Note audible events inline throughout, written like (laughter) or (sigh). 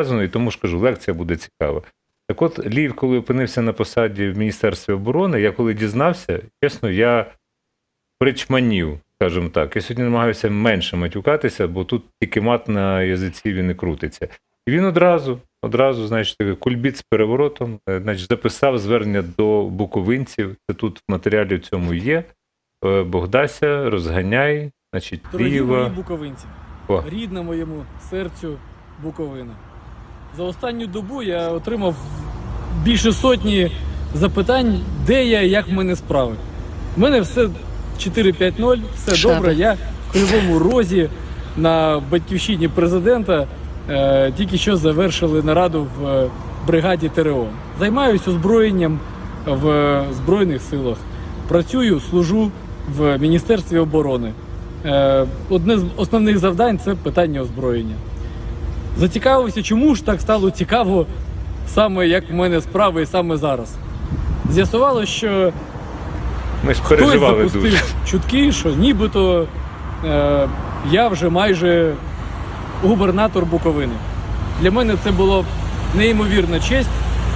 сказано, і тому ж кажу, лекція буде цікава. Так от, Лів, коли опинився на посаді в Міністерстві оборони, я коли дізнався, чесно, я причманів, скажімо так. Я сьогодні намагаюся менше матюкатися, бо тут тільки мат на язиці він і крутиться. І він одразу, одразу, значить, кульбіт з переворотом, е, значить, записав звернення до буковинців. Це тут в матеріалі в цьому є. Е, Богдася, розганяй, значить, Дорогі Києва. мої буковинці, О. рідна моєму серцю Буковина. За останню добу я отримав більше сотні запитань, де я, і як в мене справи. У мене все 4-5-0, все Шабель. добре. Я в Кривому Розі на батьківщині президента е, тільки що завершили нараду в е, бригаді ТРО. Займаюся озброєнням в е, Збройних силах. Працюю, служу в Міністерстві оборони. Е, Одне з основних завдань це питання озброєння. Зацікавився, чому ж так стало цікаво саме як в мене справи і саме зараз. З'ясувалося, що Ми ж хтось переживали запустив дуже. чутки, що нібито е, я вже майже губернатор Буковини. Для мене це було неймовірна честь.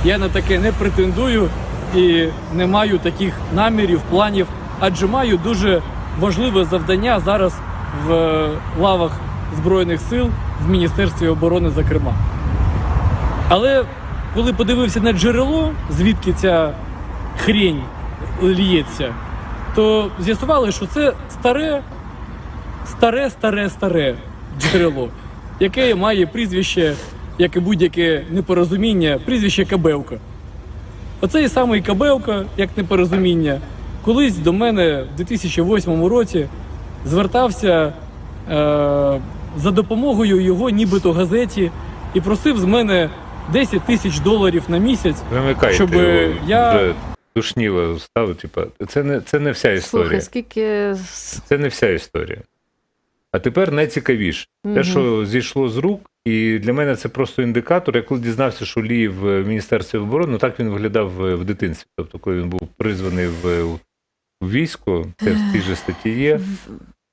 Я на таке не претендую і не маю таких намірів, планів, адже маю дуже важливе завдання зараз в е, лавах Збройних сил в Міністерстві оборони, зокрема. Але коли подивився на джерело, звідки ця хрень лється, то з'ясували, що це старе, старе, старе, старе джерело, яке має прізвище, як і будь-яке непорозуміння, прізвище Кабелка. Оцей самий Кабелка, як непорозуміння, колись до мене в 2008 році звертався е, за допомогою його нібито газеті і просив з мене 10 тисяч доларів на місяць. Вимикайте щоб його, я- душніло стало, типа, це не, це не вся історія. Слухай, скільки. Це не вся історія. А тепер найцікавіше. Те, що зійшло з рук, і для мене це просто індикатор. Я коли дізнався, що Ліїв в Міністерстві оборони, ну так він виглядав в в дитинстві. Тобто, коли він був призваний в, в військо, це в тій же статті є.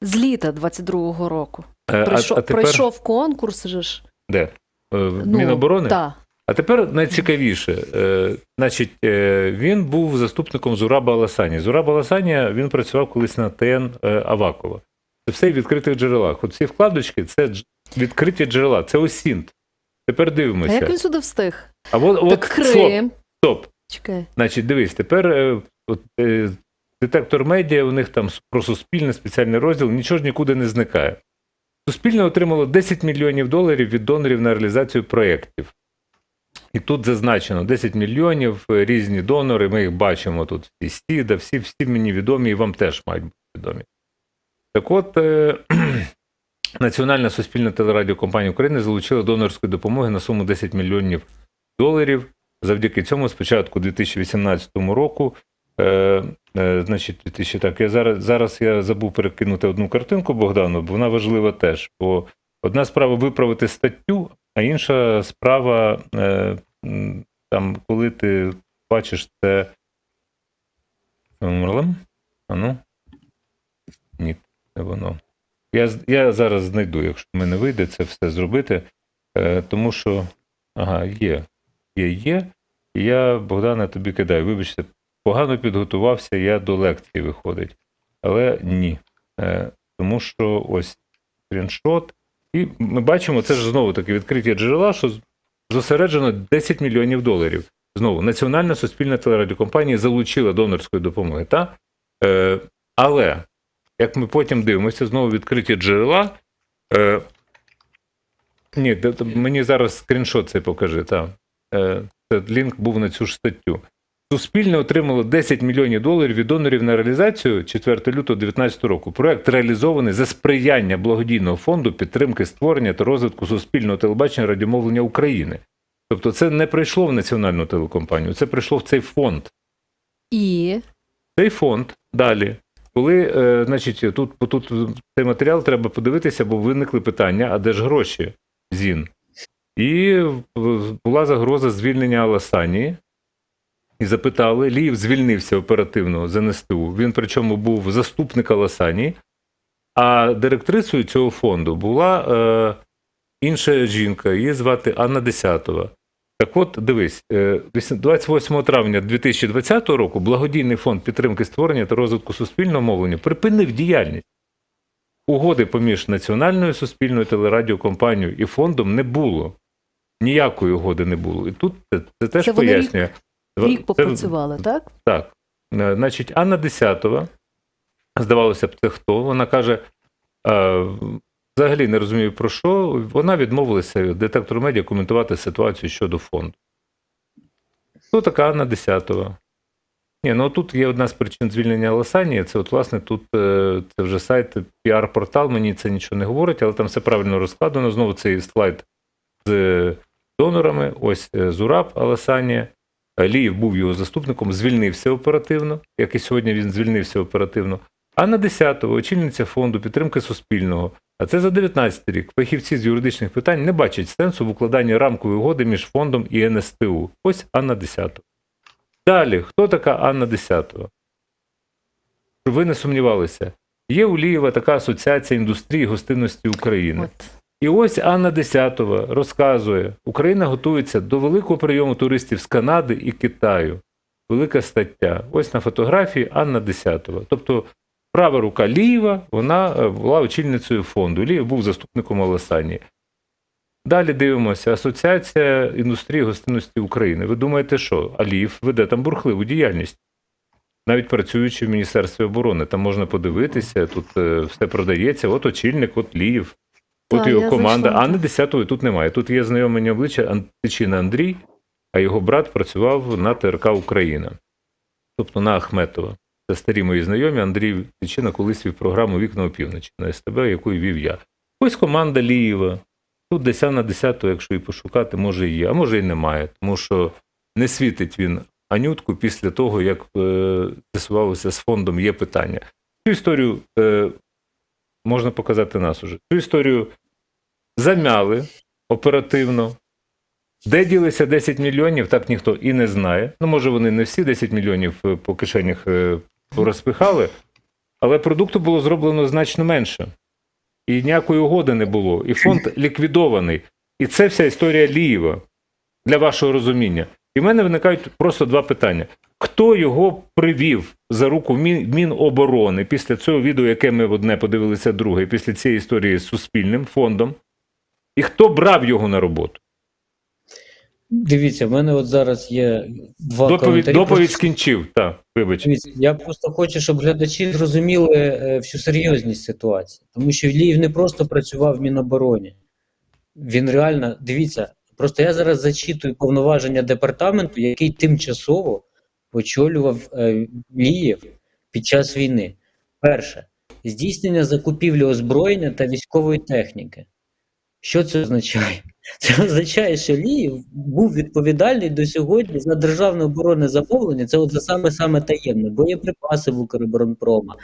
З літа 22-го року. Е, Пройшов, а, а тепер пройшов конкурс же ж. де? Е, В Ну, Міноборони? Так. А тепер найцікавіше. Е, значить, він був заступником Зураба Аласані. Зураба Аласані він працював колись на ТН Авакова. Це все в відкритих джерелах. От ці вкладочки це відкриті джерела, це осінт. Тепер дивимося. А як він сюди встиг? А от, от так стоп, Крим. стоп. Чекай. Значить, дивись, тепер от, детектор медіа, у них там про суспільне спеціальний розділ, нічого ж нікуди не зникає. Суспільне отримало 10 мільйонів доларів від донорів на реалізацію проєктів. І тут зазначено 10 мільйонів, е, різні донори, ми їх бачимо тут всі Сіда, всі, всі мені відомі і вам теж мають бути відомі. Так от, е, (clears throat) Національна суспільна телерадіокомпанія України залучила донорської допомоги на суму 10 мільйонів доларів. Завдяки цьому, з початку 2018 року, е, е, значить, 2000, так, я зараз, зараз я забув перекинути одну картинку Богдану, бо вона важлива теж. Бо одна справа виправити статтю, а інша справа, е, там, коли ти бачиш це. Мрлем? А ну? Ні, не воно. Я, я зараз знайду, якщо в мене вийде це все зробити, е, тому що. Ага, є. Є, є. Я, Богдана, тобі кидаю. Вибачте, погано підготувався, я до лекції виходить. Але ні. Е, тому що ось скріншот. І ми бачимо, це ж знову таки відкриті джерела, що зосереджено 10 мільйонів доларів. Знову, Національна суспільна телерадіокомпанія залучила донорської допомоги. Та? Е, але, як ми потім дивимося, знову відкриті джерела. Е, ні, мені зараз скріншот цей покажи. Та. Е, це лінк був на цю ж статтю. Суспільне отримало 10 мільйонів доларів від донорів на реалізацію 4 лютого 2019 року. Проект реалізований за сприяння благодійного фонду підтримки створення та розвитку суспільного телебачення радіомовлення України. Тобто, це не прийшло в національну телекомпанію, це прийшло в цей фонд. І. Цей фонд далі. Коли, е, значить, тут, тут цей матеріал треба подивитися, бо виникли питання: а де ж гроші? ЗІН. І була загроза звільнення Аласанії. І запитали, Ліїв звільнився оперативно з НСТУ. Він причому був заступник Аласанії, а директрисою цього фонду була інша жінка, її звати Анна Десятова. Так от, дивись, е, 28 травня 2020 року благодійний фонд підтримки створення та розвитку суспільного мовлення припинив діяльність. Угоди поміж Національною суспільною телерадіокомпанією і фондом не було. Ніякої угоди не було. І тут це, це теж Це вони рік-. Рік Це- так? так. Е, Значить, Анна Десятова, здавалося б, це хто? Вона каже: е, взагалі не розумію про що. Вона відмовилася детектору медіа коментувати ситуацію щодо фонду. Хто така Анна Десятова? Ні, ну тут є одна з причин звільнення Ласанії. Це, от, власне, тут е, це вже сайт, піар-портал, мені це нічого не говорить, але там все правильно розкладено. Знову цей слайд з донорами. Ось е, Зураб Аласанія. Алієв був його заступником, звільнився оперативно, як і сьогодні він звільнився оперативно. А на 10-го очільниця фонду підтримки Суспільного, а це за 19 рік, фахівці з юридичних питань не бачать сенсу в укладанні рамкової угоди між фондом і НСТУ. Ось Анна 10. Далі, хто така Анна 10? Щоб ви не сумнівалися, є у Лієва така асоціація індустрії гостинності України. От. І ось Анна Десятова розказує: Україна готується до великого прийому туристів з Канади і Китаю. Велика стаття. Ось на фотографії Анна Десятова. Тобто права рука Лієва, вона е, була очільницею фонду. Лієв був заступником Аласані. Далі дивимося: Асоціація індустрії гостинності України. Ви думаєте, що Алієв веде там бурхливу діяльність? Навіть працюючи в Міністерстві оборони, там можна подивитися, тут е, все продається. От очільник, от Ліїв. От його команда. Анни так. Десятої тут немає. Тут є знайомлення обличчя Античина Андрій, а його брат працював на ТРК Україна, тобто на Ахметова. Це старі мої знайомі. Андрій Тичина колись вів програму Вікна опівночі на СТБ, яку вів я. Ось команда Лієва. Тут десь на 10 якщо і пошукати, може і є, а може і немає, тому що не світить він Анютку після того, як е, з'ясувалося з фондом є питання. Цю історію е, можна показати нас уже. Цю історію замяли оперативно. Де ділися 10 мільйонів, так ніхто і не знає. Ну, може, вони не всі 10 мільйонів е, по кишенях е, розпихали, але продукту було зроблено значно менше. І ніякої угоди не було. І фонд ліквідований. І це вся історія Лієва для вашого розуміння. І в мене виникають просто два питання: хто його привів за руку Міноборони після цього відео, яке ми одне подивилися друге, після цієї історії з Суспільним фондом, і хто брав його на роботу? Дивіться, в мене от зараз є два Доповідь, коментарі. доповідь скінчив. Так, вибач. Дивіться, я просто хочу, щоб глядачі зрозуміли е, всю серйозність ситуації. Тому що Ліїв не просто працював в Мінобороні. Він реально, дивіться, просто я зараз зачитую повноваження департаменту, який тимчасово очолював е, Ліїв під час війни. Перше, здійснення закупівлі озброєння та військової техніки. Що це означає? (laughs) Це означає, що Ліїв був відповідальний до сьогодні за державне оборонне замовлення. Це от за саме саме таємне боєприпаси в Укроборонпрома,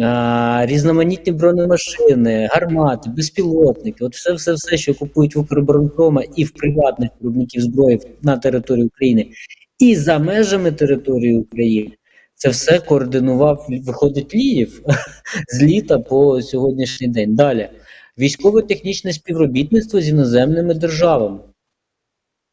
а, різноманітні бронемашини, гармати, безпілотники. От все, все, все, що купують в Укроборонпрома і в приватних виробників зброї на території України, і за межами території України. Це все координував, виходить Ліїв (laughs) з літа по сьогоднішній день. Далі військово-технічне співробітництво з іноземними державами.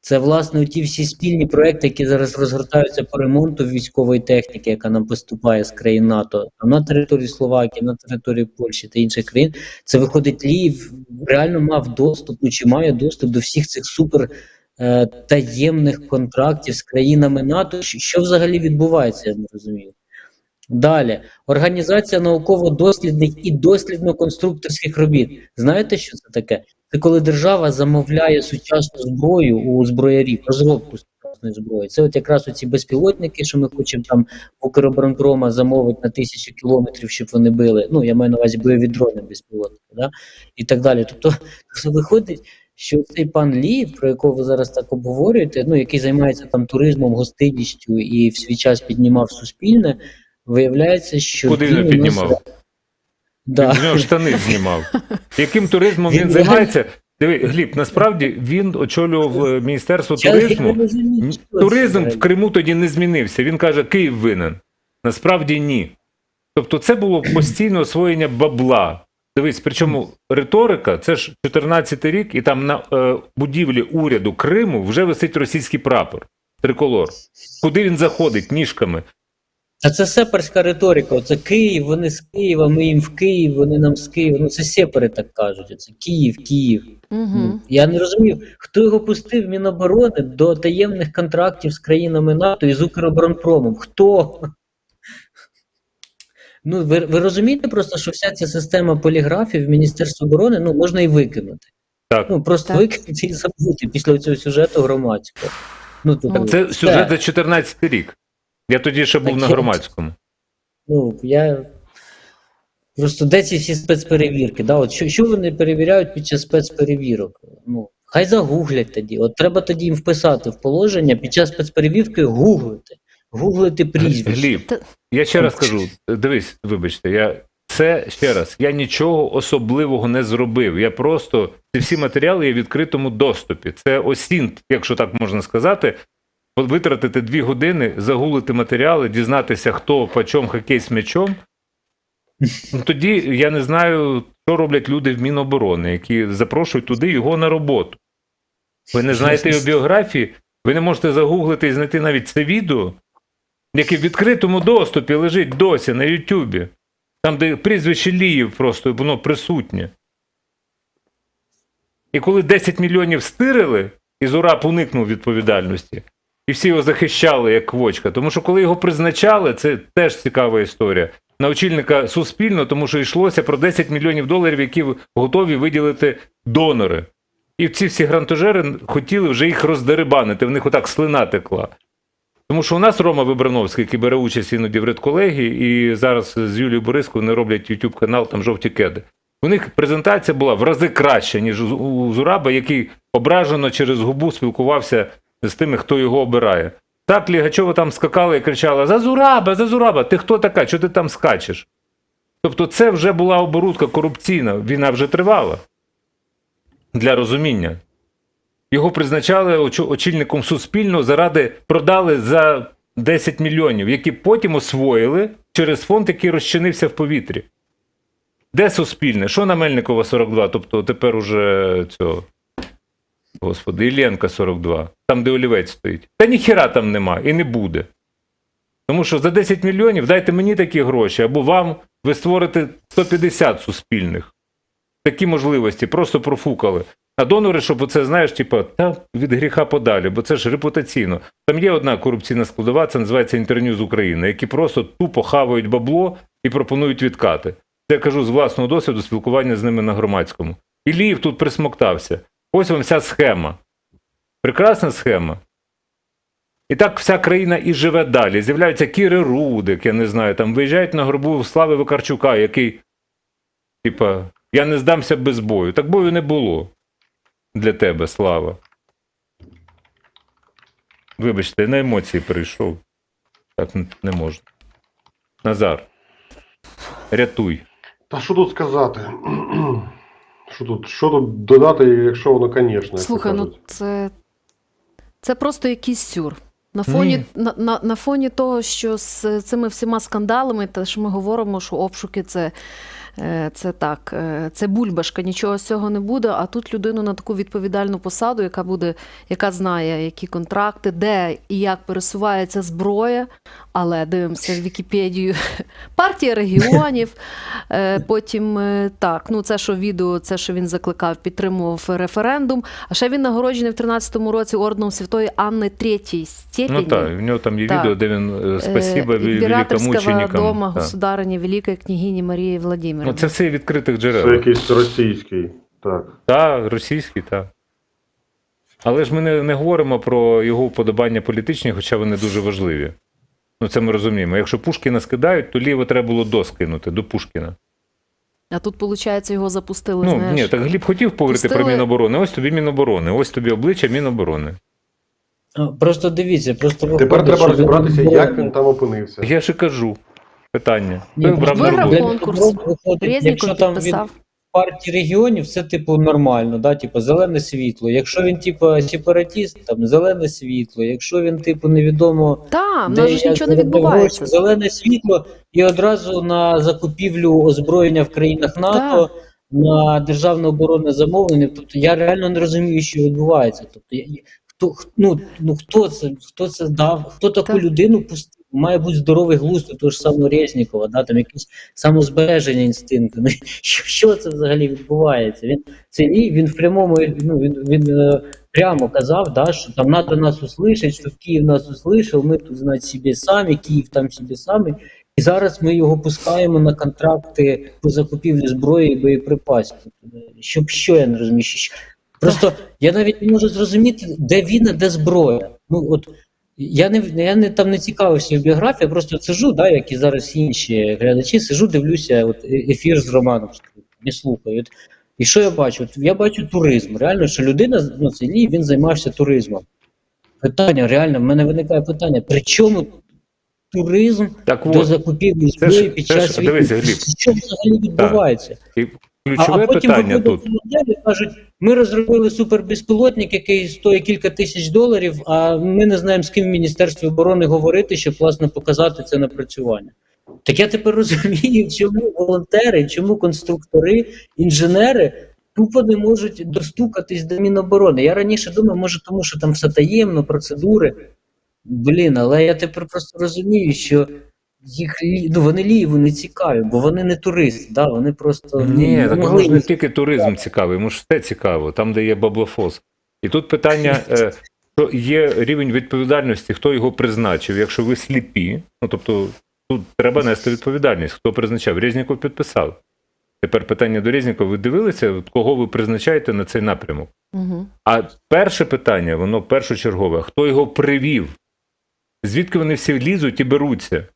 Це, власне, ті всі спільні проекти, які зараз розгортаються по ремонту військової техніки, яка нам поступає з країн НАТО, на території Словакії, на території Польщі та інших країн. Це виходить Львів реально мав доступ, ну чи має доступ до всіх цих супер е, таємних контрактів з країнами НАТО. Що, взагалі відбувається, я не розумію. Далі організація науково-дослідних і дослідно-конструкторських робіт. Знаєте, що це таке? Це коли держава замовляє сучасну зброю у зброярів, розробку сучасної зброї. Це от якраз оці безпілотники, що ми хочемо там Укроборонпрома замовити на тисячу кілометрів, щоб вони били. Ну я маю на увазі бойові дрони безпілотники, да? і так далі. Тобто (laughs) виходить. Що цей пан Лі, про якого ви зараз так обговорюєте, ну який займається там туризмом, гостинністю і в свій час піднімав суспільне, виявляється, що Куди він нас- піднімав? Да. Він нього штани знімав. Яким туризмом він, Він займається? Диви, Гліб, насправді він очолював е, Міністерство Я- туризму. розумію, Туризм в Криму тоді не змінився. Він каже, Київ винен. Насправді ні. Тобто це було постійне освоєння бабла. Дивись, причому риторика, це ж 14-й рік, і там на е, будівлі уряду Криму вже висить російський прапор, триколор. Куди він заходить ніжками? А це сеперська риторика. Оце Київ, вони з Києва, ми їм в Київ, вони нам з Києва. Ну це сепари так кажуть. Оце Київ, Київ. Угу. Я не розумів, хто його пустив Міноборони до таємних контрактів з країнами НАТО і з Укроборонпромом. Хто? Ну, ви, ви розумієте просто, що вся ця система поліграфів в Міністерстві оборони ну, можна і викинути. Так. Ну, просто Так. викинути і забути після цього сюжету громадського. Ну, Ну, Це сюжет за 14-й рік. Я тоді ще був Так на громадському. Ну, я. Просто де ці всі спецперевірки? Да? От що, що вони перевіряють під час спецперевірок? Ну, хай загуглять тоді. От треба тоді їм вписати в положення під час спецперевірки гуглити. Гуглити прізвище. Я ще раз кажу: дивись, вибачте, я це ще раз. Я нічого особливого не зробив. Я просто ці всі матеріали є в відкритому доступі. Це осінт, якщо так можна сказати. Витратити дві години, загуглити матеріали, дізнатися, хто по чому хокей з м'ячом. Ну, тоді я не знаю, що роблять люди в Міноборони, які запрошують туди його на роботу. Ви не знаєте його біографії, ви не можете загуглити і знайти навіть це відео, яке в відкритому доступі лежить досі на Ютубі. Там, де прізвище Ліїв просто воно присутнє. І коли 10 мільйонів стирили, і Зураб уникнув відповідальності, і всі його захищали як квочка. Тому що коли його призначали, це теж цікава історія. На очільника суспільно, тому що йшлося про 10 мільйонів доларів, які готові виділити донори. І ці всі грантожери хотіли вже їх роздерибанити, в них отак слина текла. Тому що у нас Рома Вибрановський, який бере участь іноді в редколегії, і зараз з Юлією Бориско вони роблять YouTube канал, там жовті кеди. У них презентація була в рази краща, ніж у Зураба, який ображено через губу спілкувався з тими, хто його обирає. Так Лігачова там скакала і кричала: За Зураба, за Зураба, ти хто така? Чого ти там скачеш? Тобто, це вже була оборудка корупційна, війна вже тривала для розуміння. Його призначали очільником суспільного заради продали за 10 мільйонів, які потім освоїли через фонд, який розчинився в повітрі. Де суспільне? Що на Мельникова 42? Тобто тепер уже цього. Господи, Іллєнка 42, там, де олівець стоїть. Та ніхіра там нема і не буде. Тому що за 10 мільйонів дайте мені такі гроші, або вам ви створите 150 суспільних. Такі можливості просто профукали. А донори, щоб оце, знаєш, типу, та від гріха подалі, бо це ж репутаційно. Там є одна корупційна складова, це називається інтерню з України, які просто тупо хавають бабло і пропонують відкати. Це я кажу з власного досвіду спілкування з ними на громадському. І Ліїв тут присмоктався. Ось вам вся схема. Прекрасна схема. І так вся країна і живе далі. З'являються Кіри Рудик, я не знаю, там виїжджають на гробу Слави Викарчука, який, типа, я не здамся без бою. Так бою не було для тебе, Слава. Вибачте, на емоції перейшов. Так не можна. Назар. Рятуй. Та що тут сказати? (clears throat) Що тут, що тут додати, якщо воно, звісно, Слухай, ну це, це просто якийсь сюр. На фоні, Ні. на, на, на фоні того, що з цими всіма скандалами, те, що ми говоримо, що обшуки це, це так, е, це бульбашка, нічого з цього не буде. А тут людину на таку відповідальну посаду, яка буде, яка знає, які контракти, де і як пересувається зброя. Але дивимося Вікіпедію. (laughs) Партія регіонів. Е, Потім е, так, ну це що відео, це що він закликав, підтримував референдум. А ще він нагороджений в 13-му році орденом Святої Анни Третьої степені. Ну так, в нього там є Так. відео, де він е, спасіба Е, Імператорського великомученикам. дома Так. государыні Великої княгині Марії Владимировни. Ну, це все відкритих джерел. Це якийсь російський. Так. Так, російський, так. Але ж ми не, не говоримо про його вподобання політичні, хоча вони дуже важливі. Ну, це ми розуміємо. Якщо Пушкіна скидають, то ліво треба було доскинути до Пушкіна. А тут, виходить, його запустили. Ну, знаєш. ні, так Гліб хотів поговорити про Міноборони. Ось тобі Міноборони, ось тобі обличчя Міноборони. Просто дивіться, просто Тепер виходить, треба розібратися, як він там опинився. Я ж і кажу. Питання. Ні, Виграв роботу. конкурс. Виходить, якщо там підписав. партії регіонів, це типу нормально, да? типу зелене світло. Якщо він, типу, сепаратіст, там зелене світло. Якщо він, типу, невідомо Та, в нас же ж як нічого не заробив відбувається. гроші, зелене світло і одразу на закупівлю озброєння в країнах НАТО. На державне оборонне замовлення, тобто я реально не розумію, що відбувається. Тобто я, я- хто х- ну, ну хто це хто це дав, хто таку Так. людину пустив? Має бути здоровий глузд у того ж самого Резнікова, да, там якісь самозбереження інстинкту. Ну, (laughs) що, що це взагалі відбувається? Він це ні, він в прямому ну він, він е, прямо казав, да, що там НАТО нас услышить, що Київ нас услышав, ми тут значить собі самі, Київ там собі самі. І зараз ми його пускаємо на контракти по закупівлі зброї і боєприпасів. Щоб що я не розумію. Просто я навіть не можу зрозуміти, де він, а де зброя. Ну от я не я не там не цікавився в біографії, я просто сижу, да, як і зараз інші глядачі, сижу, дивлюся от, е- ефір з Романом і слухаю. От, і що я бачу? От, я бачу туризм. Реально, що людина ну, це Лій, він займався туризмом. Питання, реально, в мене виникає питання: при чому туризм Так до закупівлі зброї під час війни. Що взагалі відбувається? А, ключове а потім питання тут. волонтери і кажуть, ми розробили супербезпілотник, який стоїть кілька тисяч доларів, а ми не знаємо, з ким в Міністерстві оборони говорити, щоб власне показати це напрацювання. Так я тепер розумію, чому волонтери, чому конструктори, інженери тупо не можуть достукатись до Міноборони. Я раніше думав, може, тому що там все таємно, процедури. Блін, але я тепер просто розумію, що їх ну, вони ліві, не цікаві, бо вони не туристи, да, вони просто Ні, не так ж не тільки туризм цікавий, йому ж все цікаво, там, де є баблофос. І тут питання, е, що є рівень відповідальності, хто його призначив, якщо ви сліпі, ну тобто тут треба нести відповідальність, хто призначав. Резніков підписав. Тепер питання до Резнікова, ви дивилися, кого ви призначаєте на цей напрямок? Угу. А перше питання, воно першочергове, хто його привів? Звідки вони всі лізуть і беруться?